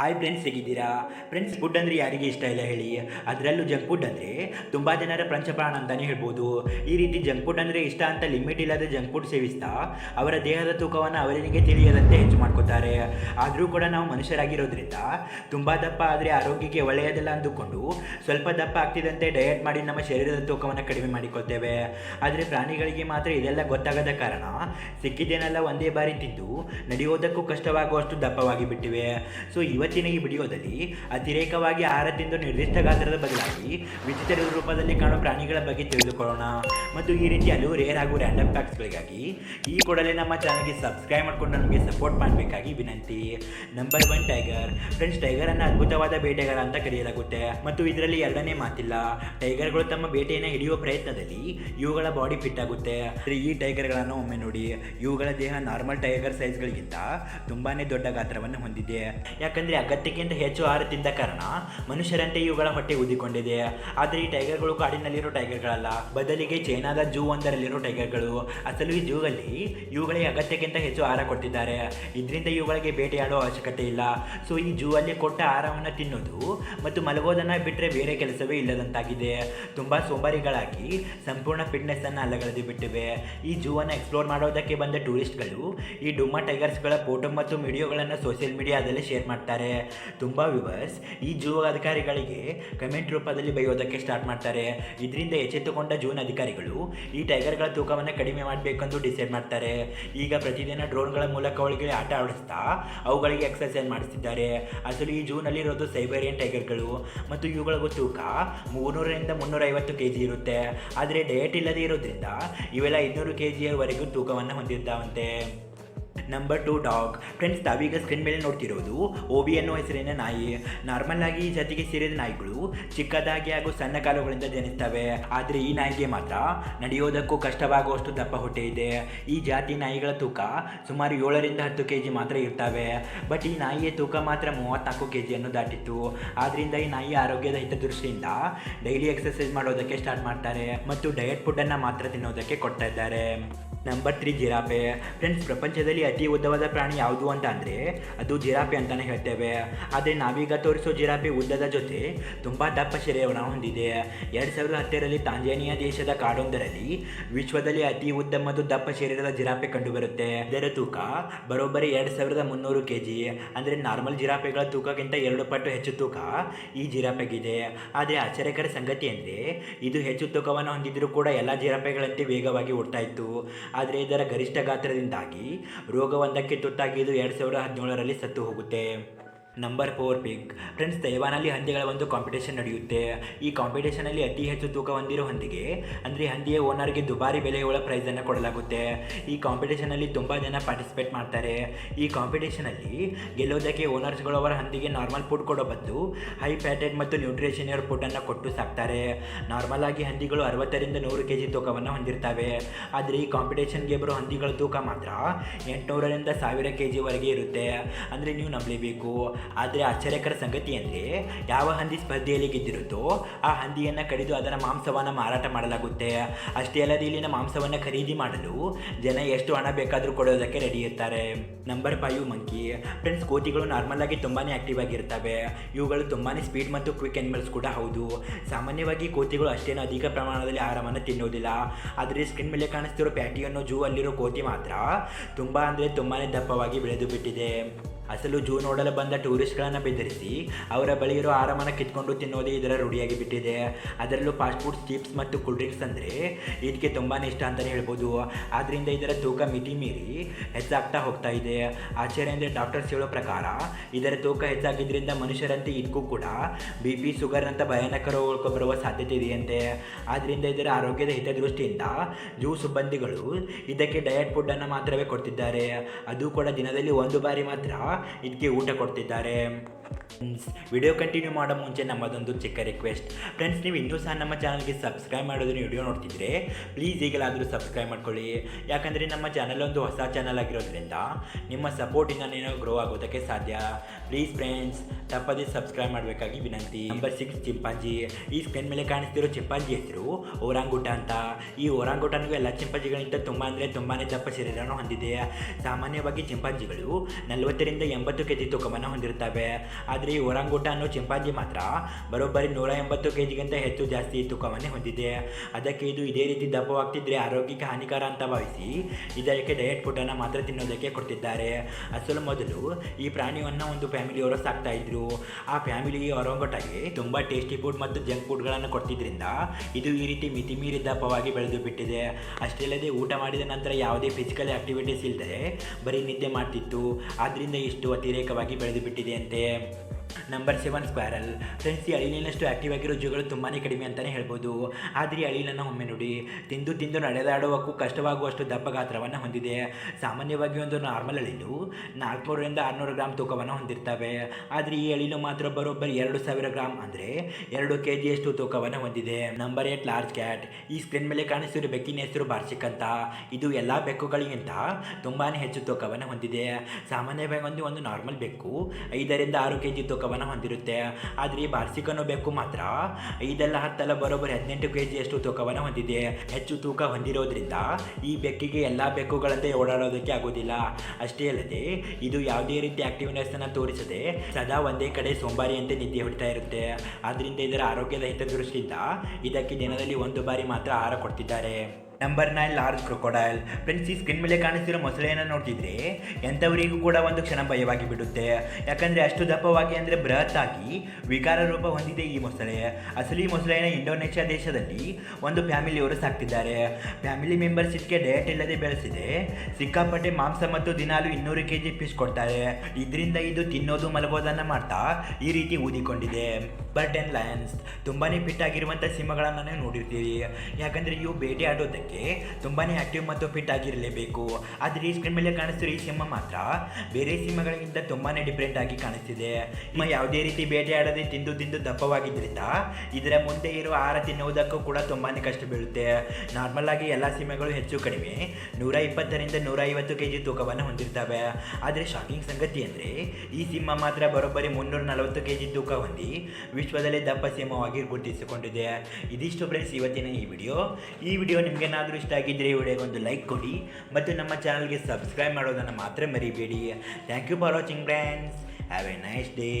Hi friends ಹೇಗಿದ್ದೀರಾ? Friends food ಅಂದರೆ ಯಾರಿಗೆ ಇಷ್ಟ ಇಲ್ಲ ಹೇಳಿ. ಅದರಲ್ಲೂ ಜಂಕ್ ಫುಡ್ ಅಂದರೆ ತುಂಬ ಜನರ ಪಂಚಪ್ರಾಣ ಅಂತಲೇ ಹೇಳ್ಬೋದು. ಈ ರೀತಿ ಜಂಕ್ ಫುಡ್ ಅಂದರೆ ಇಷ್ಟ ಅಂತ ಲಿಮಿಟ್ ಇಲ್ಲದೆ ಜಂಕ್ ಫುಡ್ ಸೇವಿಸ್ತಾ ಅವರ ದೇಹದ ತೂಕವನ್ನು ಅವರಿಗೆ ತಿಳಿಯದಂತೆ ಹೆಚ್ಚು ಮಾಡ್ಕೋತಾರೆ. ಆದರೂ ಕೂಡ ನಾವು ಮನುಷ್ಯರಾಗಿರೋದ್ರಿಂದ ತುಂಬ ದಪ್ಪ ಆದರೆ ಆರೋಗ್ಯಕ್ಕೆ ಒಳ್ಳೆಯದಲ್ಲ ಅಂದುಕೊಂಡು ಸ್ವಲ್ಪ ದಪ್ಪ ಆಗ್ತಿದಂತೆ ಡಯಟ್ ಮಾಡಿ ನಮ್ಮ ಶರೀರದ ತೂಕವನ್ನು ಕಡಿಮೆ ಮಾಡಿಕೊಳ್ತೇವೆ. ಆದರೆ ಪ್ರಾಣಿಗಳಿಗೆ ಮಾತ್ರ ಇದೆಲ್ಲ ಗೊತ್ತಾಗದ ಕಾರಣ ಸಿಕ್ಕಿದ್ದೇನೆಲ್ಲ ಒಂದೇ ಬಾರಿ ತಿಂದು ನಡೆಯೋದಕ್ಕೂ ಕಷ್ಟವಾಗುವಷ್ಟು ದಪ್ಪವಾಗಿ ಬಿಟ್ಟಿವೆ. ಸೊ ಇವತ್ತಿನ ಈ ವಿಡಿಯೋದಲ್ಲಿ ಅತಿರೇಕವಾಗಿ ಆಹಾರದಿಂದ ನಿರ್ದಿಷ್ಟ ಗಾತ್ರದ ಬದಲಾಗಿ ವಿಚಿತ್ರ ರೂಪದಲ್ಲಿ ಕಾಣುವ ಪ್ರಾಣಿಗಳ ಬಗ್ಗೆ ತಿಳಿದುಕೊಳ್ಳೋಣ. ಮತ್ತು ಈ ರೀತಿ ಹಲವು ರೇರ್ ಹಾಗೂ ರ್ಯಾಂಡಮ್ ಫ್ಯಾಕ್ಟ್ಸ್ಗಳಿಗಾಗಿ ಈ ಕೂಡಲೇ ನಮ್ಮ ಚಾನಲ್ಗೆ ಸಬ್ಸ್ಕ್ರೈಬ್ ಮಾಡಿಕೊಂಡು ನಮಗೆ ಸಪೋರ್ಟ್ ಮಾಡಬೇಕಾಗಿ ವಿನಂತಿ. Number one tiger friends tiger ಅನ್ನು ಅದ್ಭುತವಾದ ಬೇಟೆಗಾರ ಅಂತ ಕರೆಯಲಾಗುತ್ತೆ. ಮತ್ತು ಇದರಲ್ಲಿ ಎರಡನೇ ಮಾತಿಲ್ಲ. ಟೈಗರ್ಗಳು ತಮ್ಮ ಬೇಟೆಯನ್ನು ಹಿಡಿಯುವ ಪ್ರಯತ್ನದಲ್ಲಿ ಇವುಗಳ ಬಾಡಿ ಫಿಟ್ ಆಗುತ್ತೆ. ಈ ಟೈಗರ್ಗಳನ್ನು ಒಮ್ಮೆ ನೋಡಿ. ಇವುಗಳ ದೇಹ ನಾರ್ಮಲ್ ಟೈಗರ್ ಸೈಜ್ಗಳಿಗಿಂತ ತುಂಬಾನೇ ದೊಡ್ಡ ಗಾತ್ರವನ್ನು ಹೊಂದಿದೆ. ಯಾಕಂದ್ರೆ ಅಗತ್ಯಕ್ಕಿಂತ ಹೆಚ್ಚು ಆಹಾರ ತಿಂದ ಕಾರಣ ಮನುಷ್ಯರಂತೆ ಇವುಗಳ ಹೊಟ್ಟೆ ಊದಿಕೊಂಡಿದೆ. ಆದರೆ ಈ ಟೈಗರ್ಗಳು ಕಾಡಿನಲ್ಲಿರೋ ಟೈಗರ್ಗಳಲ್ಲ. ಬದಲಿಗೆ ಚೈನಾದ ಜೂ ಒಂದರಲ್ಲಿರೋ ಟೈಗರ್ಗಳು. ಅಸಲು ಈ ಜೂಗಳಲ್ಲಿ ಇವುಗಳಿಗೆ ಅಗತ್ಯಕ್ಕಿಂತ ಹೆಚ್ಚು ಆಹಾರ ಕೊಟ್ಟಿದ್ದಾರೆ. ಇದರಿಂದ ಇವುಗಳಿಗೆ ಬೇಟೆಯಾಡೋ ಅವಶ್ಯಕತೆ ಇಲ್ಲ. ಸೊ, ಈ ಜೂ ಅಲ್ಲಿ ಕೊಟ್ಟ ಆಹಾರವನ್ನು ತಿನ್ನೋದು ಮತ್ತು ಮಲಗೋದನ್ನು ಬಿಟ್ಟರೆ ಬೇರೆ ಕೆಲಸವೇ ಇಲ್ಲದಂತಾಗಿದೆ. ತುಂಬ ಸೋಂಬಾರಿಗಳಾಗಿ ಸಂಪೂರ್ಣ ಫಿಟ್ನೆಸ್ ಅನ್ನು ಅಲ್ಲಗಳೆದು ಬಿಟ್ಟಿವೆ. ಈ ಜೂವನ್ನು ಎಕ್ಸ್ಪ್ಲೋರ್ ಮಾಡೋದಕ್ಕೆ ಬಂದ ಟೂರಿಸ್ಟ್ಗಳು ಈ ಡುಮ್ಮ ಟೈಗರ್ಸ್ಗಳ ಫೋಟೋ ಮತ್ತು ವಿಡಿಯೋಗಳನ್ನು ಸೋಷಿಯಲ್ ಮೀಡಿಯಾದಲ್ಲಿ ಶೇರ್ ಮಾಡ್ತಾರೆ. ತುಂಬ ವ್ಯೂವರ್ಸ್ ಈ ಜೂ ಅಧಿಕಾರಿಗಳಿಗೆ ಕಮೆಂಟ್ ರೂಪದಲ್ಲಿ ಬೈಯೋದಕ್ಕೆ ಸ್ಟಾರ್ಟ್ ಮಾಡ್ತಾರೆ. ಇದರಿಂದ ಎಚ್ಚೆತ್ತುಕೊಂಡ ಜೂನ್ ಅಧಿಕಾರಿಗಳು, ಈ ಟೈಗರ್ಗಳ ತೂಕವನ್ನು ಕಡಿಮೆ ಮಾಡಬೇಕೆಂದು ಡಿಸೈಡ್ ಮಾಡ್ತಾರೆ. ಈಗ ಪ್ರತಿದಿನ ಡ್ರೋನ್ಗಳ ಮೂಲಕ ಅವಳಿಗೆ ಆಟ ಆಡಿಸ್ತಾ, ಅವುಗಳಿಗೆ ಎಕ್ಸರ್ಸೈಸ್ ಮಾಡಿಸ್ತಿದ್ದಾರೆ. ಅಸಲು ಈ ಜೂನಲ್ಲಿರೋದು ಸೈಬೇರಿಯನ್ ಟೈಗರ್ಗಳು ಮತ್ತು ಇವುಗಳಿಗೂ ತೂಕ ಮೂನ್ನೂರರಿಂದ ಮುನ್ನೂರೈವತ್ತು ಕೆ ಜಿ ಇರುತ್ತೆ. ಆದರೆ ಡಯಟ್ ಇಲ್ಲದೆ ಇರೋದ್ರಿಂದ ಇವೆಲ್ಲ ಇನ್ನೂರು ಕೆ ಜಿಯವರೆಗೂ ತೂಕವನ್ನು ಹೊಂದಿರ್ತಾವಂತೆ ನಂಬರ್ ಟು ಡಾಗ್ ಫ್ರೆಂಡ್ಸ್ ತಾವೀಗ ಸ್ಕ್ರೀನ್ ಮೇಲೆ ನೋಡ್ತಿರೋದು ಓಬಿ ಅನ್ನೋ ಹೆಸರಿನ ನಾಯಿ. ನಾರ್ಮಲ್ ಆಗಿ ಈ ಜಾತಿಗೆ ಸೇರಿದ ನಾಯಿಗಳು ಚಿಕ್ಕದಾಗಿ ಹಾಗೂ ಸಣ್ಣ ಕಾಲುಗಳಿಂದ ಜನಿಸ್ತವೆ. ಆದರೆ ಈ ನಾಯಿಗೆ ಮಾತ್ರ ನಡೆಯೋದಕ್ಕೂ ಕಷ್ಟವಾಗುವಷ್ಟು ದಪ್ಪ ಹೊಟ್ಟೆ ಇದೆ. ಈ ಜಾತಿ ನಾಯಿಗಳ ತೂಕ ಸುಮಾರು ಏಳರಿಂದ ಹತ್ತು ಕೆ ಜಿ ಮಾತ್ರ ಇರ್ತವೆ. ಬಟ್ ಈ ನಾಯಿಯ ತೂಕ ಮಾತ್ರ ಮೂವತ್ತ್ನಾಲ್ಕು ಕೆ ಜಿಯನ್ನು ದಾಟಿತ್ತು. ಆದ್ದರಿಂದ ಈ ನಾಯಿ ಆರೋಗ್ಯದ ಹಿತದೃಷ್ಟಿಯಿಂದ ಡೈಲಿ ಎಕ್ಸರ್ಸೈಸ್ ಮಾಡೋದಕ್ಕೆ ಸ್ಟಾರ್ಟ್ ಮಾಡ್ತಾರೆ. ಮತ್ತು ಡಯಟ್ ಫುಡ್ಡನ್ನು ಮಾತ್ರ ತಿನ್ನೋದಕ್ಕೆ ಕೊಡ್ತಾ ಇದ್ದಾರೆ. Number three giraffe. ಫ್ರೆಂಡ್ಸ್ ಪ್ರಪಂಚದಲ್ಲಿ ಅತಿ ಉದ್ದವಾದ ಪ್ರಾಣಿ ಯಾವುದು ಅಂತ ಅಂದರೆ ಅದು ಜಿರಾಫೆ ಅಂತಲೇ ಹೇಳ್ತೇವೆ. ಆದರೆ ನಾವೀಗ ತೋರಿಸೋ ಜಿರಾಫೆ ಉದ್ದದ ಜೊತೆ ತುಂಬ ದಪ್ಪ ಶರೀರವನ್ನು ಹೊಂದಿದೆ. ಎರಡು ಸಾವಿರದ ಹತ್ತರಲ್ಲಿ ತಾಂಜಾನಿಯಾ ದೇಶದ ಕಾಡೊಂದರಲ್ಲಿ ವಿಶ್ವದಲ್ಲಿ ಅತಿ ಉದ್ದ ಮತ್ತು ದಪ್ಪ ಶರೀರದ ಜಿರಾಫೆ ಕಂಡುಬರುತ್ತೆ. ಇದರ ತೂಕ ಬರೋಬ್ಬರಿ ಎರಡು ಸಾವಿರದ ಮುನ್ನೂರು ಕೆ ಜಿ ಅಂದರೆ ನಾರ್ಮಲ್ ಜಿರಾಫೆಗಳ ತೂಕಕ್ಕಿಂತ ಎರಡು ಪಟ್ಟು ಹೆಚ್ಚು ತೂಕ ಈ ಜಿರಾಫೆಗಿದೆ. ಆದರೆ ಆಶ್ಚರ್ಯಕರ ಸಂಗತಿ ಅಂದರೆ ಇದು ಹೆಚ್ಚು ತೂಕವನ್ನು ಹೊಂದಿದ್ರೂ ಕೂಡ ಎಲ್ಲ ಜಿರಾಫೆಗಳಂತೆ ವೇಗವಾಗಿ ಓಡ್ತಾ ಇತ್ತು. ಆದರೆ ಇದರ ಗರಿಷ್ಠ ಗಾತ್ರದಿಂದಾಗಿ ರೋಗವೊಂದಕ್ಕೆ ತುತ್ತಾಗಿ ಇದು ಎರಡು ಸಾವಿರದ ಹದಿನೇಳರಲ್ಲಿ ಸತ್ತು ಹೋಗುತ್ತೆ. ನಂಬರ್ ಫೋರ್ ಪಿಕ್ ಫ್ರೆಂಡ್ಸ್ ತೈವಾನಲ್ಲಿ ಹಂದಿಗಳ ಒಂದು ಕಾಂಪಿಟೇಷನ್ ನಡೆಯುತ್ತೆ. ಈ ಕಾಂಪಿಟೇಷನಲ್ಲಿ ಅತಿ ಹೆಚ್ಚು ತೂಕ ಹೊಂದಿರೋ ಹಂದಿಗೆ, ಅಂದರೆ ಹಂದಿಯ ಓನರ್ಗೆ ದುಬಾರಿ ಬೆಲೆಯುಳ್ಳ ಪ್ರೈಸನ್ನು ಕೊಡಲಾಗುತ್ತೆ. ಈ ಕಾಂಪಿಟೇಷನಲ್ಲಿ ತುಂಬ ಜನ ಪಾರ್ಟಿಸಿಪೇಟ್ ಮಾಡ್ತಾರೆ. ಈ ಕಾಂಪಿಟೇಷನಲ್ಲಿ ಗೆಲ್ಲೋದಕ್ಕೆ ಓನರ್ಸ್ಗಳು ಅವರ ಹಂದಿಗೆ ನಾರ್ಮಲ್ ಫುಡ್ ಕೊಡೋ ಬದಲು ಹೈ ಫ್ಯಾಟೆಡ್ ಮತ್ತು ನ್ಯೂಟ್ರಿಷನ್ ಇರೋ ಫುಡ್ಡನ್ನು ಕೊಟ್ಟು ಸಾಕ್ತಾರೆ. ನಾರ್ಮಲ್ ಆಗಿ ಹಂದಿಗಳು ಅರವತ್ತರಿಂದ ನೂರು ಕೆ ಜಿ ತೂಕವನ್ನು ಹೊಂದಿರ್ತವೆ. ಆದರೆ ಈ ಕಾಂಪಿಟೇಷನ್ಗೆ ಬರೋ ಹಂದಿಗಳ ತೂಕ ಮಾತ್ರ ಎಂಟುನೂರರಿಂದ ಸಾವಿರ ಕೆ ಜಿವರೆಗೆ ಇರುತ್ತೆ. ಅಂದರೆ ನೀವು ನಂಬಲೇಬೇಕು. ಆದರೆ ಆಶ್ಚರ್ಯಕರ ಸಂಗತಿ ಅಂದರೆ ಯಾವ ಹಂದಿ ಸ್ಪರ್ಧೆಯಲ್ಲಿ ಗೆದ್ದಿರುತ್ತೋ ಆ ಹಂದಿಯನ್ನು ಕಡಿದು ಅದರ ಮಾಂಸವನ್ನು ಮಾರಾಟ ಮಾಡಲಾಗುತ್ತೆ. ಅಷ್ಟೇ ಅಲ್ಲದೆ ಇಲ್ಲಿನ ಮಾಂಸವನ್ನು ಖರೀದಿ ಮಾಡಲು ಜನ ಎಷ್ಟು ಹಣ ಬೇಕಾದರೂ ಕೊಡೋದಕ್ಕೆ ರೆಡಿ ಇರ್ತಾರೆ. ನಂಬರ್ ಫೈವ್ ಮಂಕಿ ಫ್ರೆಂಡ್ಸ್ ಕೋತಿಗಳು ನಾರ್ಮಲ್ ಆಗಿ ತುಂಬಾ ಆಕ್ಟಿವ್ ಆಗಿರ್ತವೆ. ಇವುಗಳು ತುಂಬಾ ಸ್ಪೀಡ್ ಮತ್ತು ಕ್ವಿಕ್ ಅನಿಮಲ್ಸ್ ಕೂಡ ಹೌದು. ಸಾಮಾನ್ಯವಾಗಿ ಕೋತಿಗಳು ಅಷ್ಟೇನು ಅಧಿಕ ಪ್ರಮಾಣದಲ್ಲಿ ಆಹಾರವನ್ನು ತಿನ್ನೋದಿಲ್ಲ. ಆದರೆ ಸ್ಕ್ರೀನ್ ಮೇಲೆ ಕಾಣಿಸ್ತಿರೋ ಪ್ಯಾಟಿಯನ್ನು ಜೂ ಅಲ್ಲಿರೋ ಕೋತಿ ಮಾತ್ರ ತುಂಬ ಅಂದರೆ ತುಂಬಾ ದಪ್ಪವಾಗಿ ಬೆಳೆದು ಬಿಟ್ಟಿದೆ. ಅಸಲು ಜೂ ನೋಡಲು ಬಂದ ಟೂರಿಸ್ಟ್ಗಳನ್ನು ಬೆದರಿಸಿ ಅವರ ಬಳಿ ಇರೋ ಆರಾಮನ ಕಿತ್ಕೊಂಡು ತಿನ್ನೋದೇ ಇದರ ರೂಢಿಯಾಗಿ ಬಿಟ್ಟಿದೆ. ಅದರಲ್ಲೂ ಫಾಸ್ಟ್ ಫುಡ್ ಚಿಪ್ಸ್ ಮತ್ತು ಕೂಲ್ ಡ್ರಿಂಕ್ಸ್ ಅಂದರೆ ಇದಕ್ಕೆ ತುಂಬಾ ಇಷ್ಟ ಅಂತಲೇ ಹೇಳ್ಬೋದು. ಆದ್ದರಿಂದ ಇದರ ತೂಕ ಮಿತಿ ಮೀರಿ ಹೆಚ್ಚಾಗ್ತಾ ಹೋಗ್ತಾ ಇದೆ. ಆಶ್ಚರ್ಯ ಅಂದರೆ ಡಾಕ್ಟರ್ಸ್ ಹೇಳೋ ಪ್ರಕಾರ ಇದರ ತೂಕ ಹೆಚ್ಚಾಗಿದ್ದರಿಂದ ಮನುಷ್ಯರಂತೆ ಇದಕ್ಕೂ ಕೂಡ ಬಿ ಪಿ ಶುಗರ್ನಂಥ ಭಯಾನಕ ರೋಗಗಳು ಬರುವ ಸಾಧ್ಯತೆ ಇದೆಯಂತೆ. ಆದ್ದರಿಂದ ಇದರ ಆರೋಗ್ಯದ ಹಿತದೃಷ್ಟಿಯಿಂದ ಜೂ ಸಿಬ್ಬಂದಿಗಳು ಇದಕ್ಕೆ ಡಯಟ್ ಫುಡ್ಡನ್ನು ಮಾತ್ರವೇ ಕೊಡ್ತಿದ್ದಾರೆ. ಅದು ಕೂಡ ದಿನದಲ್ಲಿ ಒಂದು ಬಾರಿ ಮಾತ್ರ ಇದಕ್ಕೆ ಊಟ ಕೊಡ್ತಿದ್ದಾರೆ. ವಿಡಿಯೋ ಕಂಟಿನ್ಯೂ ಮಾಡೋ ಮುಂಚೆ ನಮ್ಮದೊಂದು ಚಿಕ್ಕ ರಿಕ್ವೆಸ್ಟ್ ಫ್ರೆಂಡ್ಸ್ ನೀವು ಇನ್ನೂ ಸಹ ನಮ್ಮ ಚಾನಲ್ಗೆ ಸಬ್ಸ್ಕ್ರೈಬ್ ಮಾಡೋದನ್ನು ವಿಡಿಯೋ ನೋಡ್ತಿದ್ರೆ ಪ್ಲೀಸ್ ಈಗಲಾದರೂ ಸಬ್ಸ್ಕ್ರೈಬ್ ಮಾಡ್ಕೊಳ್ಳಿ. ಯಾಕಂದರೆ ನಮ್ಮ ಚಾನಲ್ ಒಂದು ಹೊಸ ಚಾನಲ್ ಆಗಿರೋದ್ರಿಂದ ನಿಮ್ಮ ಸಪೋರ್ಟಿಂದ ನೀನು ಗ್ರೋ ಆಗೋದಕ್ಕೆ ಸಾಧ್ಯ. ಪ್ಲೀಸ್ ಫ್ರೆಂಡ್ಸ್ ತಪ್ಪದೇ ಸಬ್ಸ್ಕ್ರೈಬ್ ಮಾಡಬೇಕಾಗಿ ವಿನಂತಿ. ನಂಬರ್ ಸಿಕ್ಸ್ ಚಿಂಪಾಂಜಿ ಈ ಸ್ಕ್ರೀನ್ ಮೇಲೆ ಕಾಣಿಸ್ತಿರೋ ಚಿಂಪಾಂಜಿ ಹೆಸರು ಓರಾಂಗುಟ ಅಂತ. ಈ ಓರಾಂಗುಟನ್ಗೂ ಎಲ್ಲ ಚಿಂಪಾಂಜಿಗಳಿಂದ ತುಂಬ ಅಂದರೆ ತುಂಬಾ ದಪ್ಪ ಶರೀರವನ್ನು ಹೊಂದಿದೆ. ಸಾಮಾನ್ಯವಾಗಿ ಚಿಂಪಾಂಜಿಗಳು ನಲವತ್ತರಿಂದ ಎಂಬತ್ತು ಕೆ ಜಿ ತೂಕವನ್ನು ಹೊಂದಿರ್ತವೆ ಆದರೆ ಈ ಒರಂಗುಟ ಅನ್ನೋ ಚಿಂಪಾಂಜಿ ಮಾತ್ರ ಬರೋಬ್ಬರಿ ನೂರ ಎಂಬತ್ತು ಕೆ ಜಿಗಿಂತ ಹೆಚ್ಚು ಜಾಸ್ತಿ ತೂಕವನ್ನೇ ಹೊಂದಿದೆ. ಅದಕ್ಕೆ ಇದು ಇದೇ ರೀತಿ ದಪ್ಪವಾಗ್ತಿದ್ರೆ ಆರೋಗ್ಯಕ್ಕೆ ಹಾನಿಕರ ಅಂತ ಭಾವಿಸಿ ಇದಕ್ಕೆ ಡಯಟ್ ಫುಡ್ಡನ್ನು ಮಾತ್ರ ತಿನ್ನೋದಕ್ಕೆ ಕೊಡ್ತಿದ್ದಾರೆ. ಅಸಲು ಮೊದಲು ಈ ಪ್ರಾಣಿಯನ್ನು ಒಂದು ಫ್ಯಾಮಿಲಿಯವರು ಸಾಕ್ತಾ ಇದ್ರು. ಆ ಫ್ಯಾಮಿಲಿ ಒರಂಗುಟಗೆ ತುಂಬ ಟೇಸ್ಟಿ ಫುಡ್ ಮತ್ತು ಜಂಕ್ ಫುಡ್ಗಳನ್ನು ಕೊಡ್ತಿದ್ರಿಂದ ಇದು ಈ ರೀತಿ ಮಿತಿ ಮೀರಿ ದಪ್ಪವಾಗಿ ಬೆಳೆದು ಬಿಟ್ಟಿದೆ. ಅಷ್ಟೇ ಅಲ್ಲದೆ ಊಟ ಮಾಡಿದ ನಂತರ ಯಾವುದೇ ಫಿಸಿಕಲ್ ಆಕ್ಟಿವಿಟೀಸ್ ಇಲ್ಲದೆ ಬರೀ ನಿದ್ದೆ ಮಾಡ್ತಿತ್ತು. ಆದ್ದರಿಂದ ಇಷ್ಟು ಅತಿರೇಕವಾಗಿ ಬೆಳೆದು ಬಿಟ್ಟಿದೆ ಅಂತೆ. ನಂಬರ್ ಸೆವೆನ್ ಸ್ಕ್ವಾರಲ್ ಫ್ರೆಂಡ್ಸ್ ಈ ಅಳಿಲಿನಷ್ಟು ಆಕ್ಟಿವ್ ಆಗಿರೋ ಜೀವಗಳು ತುಂಬಾ ಕಡಿಮೆ ಅಂತಲೇ ಹೇಳ್ಬೋದು. ಆದರೆ ಈ ಅಳಿಲನ್ನು ಒಮ್ಮೆ ನೋಡಿ, ತಿಂದು ತಿಂದು ನಡೆದಾಡುವಕ್ಕೂ ಕಷ್ಟವಾಗುವಷ್ಟು ದಪ್ಪ ಗಾತ್ರವನ್ನು ಹೊಂದಿದೆ. ಸಾಮಾನ್ಯವಾಗಿ ಒಂದು ನಾರ್ಮಲ್ ಅಳಿಲು ನಾಲ್ಕುನೂರರಿಂದ ಆರುನೂರು ಗ್ರಾಮ್ ತೂಕವನ್ನು ಹೊಂದಿರ್ತವೆ. ಆದರೆ ಈ ಅಳಿಲು ಮಾತ್ರ ಬರೋಬ್ಬರಿ ಎರಡು ಸಾವಿರ ಗ್ರಾಮ್ ಅಂದರೆ ಎರಡು ಕೆ ಜಿಯಷ್ಟು ತೂಕವನ್ನು ಹೊಂದಿದೆ. ನಂಬರ್ ಏಟ್ ಲಾರ್ಜ್ ಕ್ಯಾಟ್ ಈ ಸ್ಕ್ರೀನ್ ಮೇಲೆ ಕಾಣಿಸಿರೋ ಬೆಕ್ಕಿನ ಹೆಸರು ಬಾರ್ಸಿಕ್ ಅಂತ. ಇದು ಎಲ್ಲ ಬೆಕ್ಕುಗಳಿಗಿಂತ ತುಂಬಾ ಹೆಚ್ಚು ತೂಕವನ್ನು ಹೊಂದಿದೆ. ಸಾಮಾನ್ಯವಾಗಿ ಒಂದು ಒಂದು ನಾರ್ಮಲ್ ಬೆಕ್ಕು ಐದರಿಂದ ಆರು ಕೆ ಜಿ ತೂಕವನ್ನು ಹೊಂದಿರುತ್ತೆ. ಆದರೆ ಈ ಬಾರ್ಸಿಕನು ಬೆಕ್ಕು ಮಾತ್ರ. ಇದೆಲ್ಲ ಹತ್ತಲ್ಲ ಬರೋಬ್ಬರಿ ಹದಿನೆಂಟು ಕೆ ಜಿಯಷ್ಟು ತೂಕವನ್ನು ಹೊಂದಿದೆ. ಹೆಚ್ಚು ತೂಕ ಹೊಂದಿರೋದ್ರಿಂದ ಈ ಬೆಕ್ಕಿಗೆ ಎಲ್ಲ ಬೆಕ್ಕುಗಳಂತೆ ಓಡಾಡೋದಕ್ಕೆ ಆಗೋದಿಲ್ಲ. ಅಷ್ಟೇ ಅಲ್ಲದೆ, ಇದು ಯಾವುದೇ ರೀತಿ ಆಕ್ಟಿವ್ನೆಸ್ ಅನ್ನು ತೋರಿಸದೆ ಸದಾ ಒಂದೇ ಕಡೆ ಸೋಂಬಾರಿಯಂತೆ ನಿದ್ದೆ ಹೊಡಿತಾ ಇರುತ್ತೆ. ಆದ್ದರಿಂದ ಇದರ ಆರೋಗ್ಯದ ಹಿತದೃಷ್ಟಿಯಿಂದ ಇದಕ್ಕೆ ದಿನದಲ್ಲಿ ಒಂದು ಬಾರಿ ಮಾತ್ರ ಆಹಾರ ಕೊಡ್ತಿದ್ದಾರೆ. Number nine large crocodile friends ಈ ಸ್ಕಿನ್ ಮೇಲೆ ಕಾಣಿಸಿರೋ ಮೊಸಳೆಯನ್ನು ನೋಡ್ತಿದ್ರೆ ಎಂಥವರಿಗೂ ಕೂಡ ಒಂದು ಕ್ಷಣ ಭಯವಾಗಿ ಬಿಡುತ್ತೆ. ಯಾಕಂದರೆ ಅಷ್ಟು ದಪ್ಪವಾಗಿ ಅಂದರೆ ಬೃಹತ್ ಆಗಿ ವಿಕಾರ ರೂಪ ಹೊಂದಿದೆ ಈ ಮೊಸಳೆ. ಅಸಲಿ ಮೊಸಳೆಯನ್ನು ಇಂಡೋನೇಷ್ಯಾ ದೇಶದಲ್ಲಿ ಒಂದು ಫ್ಯಾಮಿಲಿಯವರು ಸಾಕ್ತಿದ್ದಾರೆ. ಫ್ಯಾಮಿಲಿ ಮೆಂಬರ್ಸ್ ಇದಕ್ಕೆ ಡಯಟ್ ಇಲ್ಲದೆ ಬೆಳೆಸಿದೆ. ಸಿಕ್ಕಾಪಟ್ಟೆ ಮಾಂಸ ಮತ್ತು ದಿನಾಲು ಇನ್ನೂರು ಕೆ ಜಿ ಫಿಶ್ ಕೊಡ್ತಾರೆ. ಇದರಿಂದ ಇದು ತಿನ್ನೋದು ಮಲಗೋದನ್ನು ಮಾಡ್ತಾ ಈ ರೀತಿ ಊದಿಕೊಂಡಿದೆ. ಬರ್ಡ್ ಆ್ಯಂಡ್ ಲಯನ್ಸ್ ತುಂಬಾ ಫಿಟ್ ಆಗಿರುವಂಥ ಸಿಂಹಗಳನ್ನು ನೋಡಿರ್ತೀವಿ ಯಾಕಂದರೆ ಇವು ಬೇಟೆ ಆಡೋದಕ್ಕೆ ತುಂಬಾ ಆಕ್ಟಿವ್ ಮತ್ತು ಫಿಟ್ ಆಗಿರಲೇಬೇಕು. ಆದರೆ ಈ ಸ್ಕ್ರೀನ್ ಮೇಲೆ ಕಾಣಿಸ್ತಿರೋ ಈ ಸಿಂಹ ಮಾತ್ರ ಬೇರೆ ಸಿಂಹಗಳಿಗಿಂತ ತುಂಬಾ ಡಿಫ್ರೆಂಟ್ ಆಗಿ ಕಾಣಿಸ್ತಿದೆ. ಸಿಂಹ ಯಾವುದೇ ರೀತಿ ಬೇಟೆ ಆಡದೆ ತಿಂದು ತಿಂದು ದಪ್ಪವಾಗಿದ್ದರಿಂದ ಇದರ ಮುಂದೆ ಇರುವ ಆಹಾರ ತಿನ್ನುವುದಕ್ಕೂ ಕೂಡ ತುಂಬಾ ಕಷ್ಟ ಬೀಳುತ್ತೆ. ನಾರ್ಮಲ್ ಆಗಿ ಎಲ್ಲ ಸಿಂಹಗಳು ಹೆಚ್ಚು ಕಡಿಮೆ ನೂರ ಇಪ್ಪತ್ತರಿಂದ ನೂರ ಐವತ್ತು ಕೆ ಜಿ ತೂಕವನ್ನು ಹೊಂದಿರ್ತವೆ. ಆದರೆ ಶಾಕಿಂಗ್ ಸಂಗತಿ ಅಂದರೆ ಈ ಸಿಂಹ ಮಾತ್ರ ಬರೋಬ್ಬರಿ ಮುನ್ನೂರ ನಲವತ್ತು ಕೆ ಜಿ ತೂಕ ಹೊಂದಿ ವಿಶ್ವದಲ್ಲೇ ದಪ್ಪ ಸಿಂಹವಾಗಿ ಗುರುತಿಸಿಕೊಂಡಿದೆ. ಇದಿಷ್ಟು ಫ್ರೆಂಡ್ಸ್ ಇವತ್ತಿನ ಈ ವಿಡಿಯೋ ಈ ವಿಡಿಯೋ ನಿಮಗೇನಾದರೂ ಇಷ್ಟ ಆಗಿದ್ದರೆ ಈ ವಿಡಿಯೋಗೆ ಒಂದು ಲೈಕ್ ಕೊಡಿ ಮತ್ತು ನಮ್ಮ ಚಾನಲ್ಗೆ ಸಬ್ಸ್ಕ್ರೈಬ್ ಮಾಡೋದನ್ನು ಮಾತ್ರ ಮರಿಬೇಡಿ. Thank you for watching friends have a nice day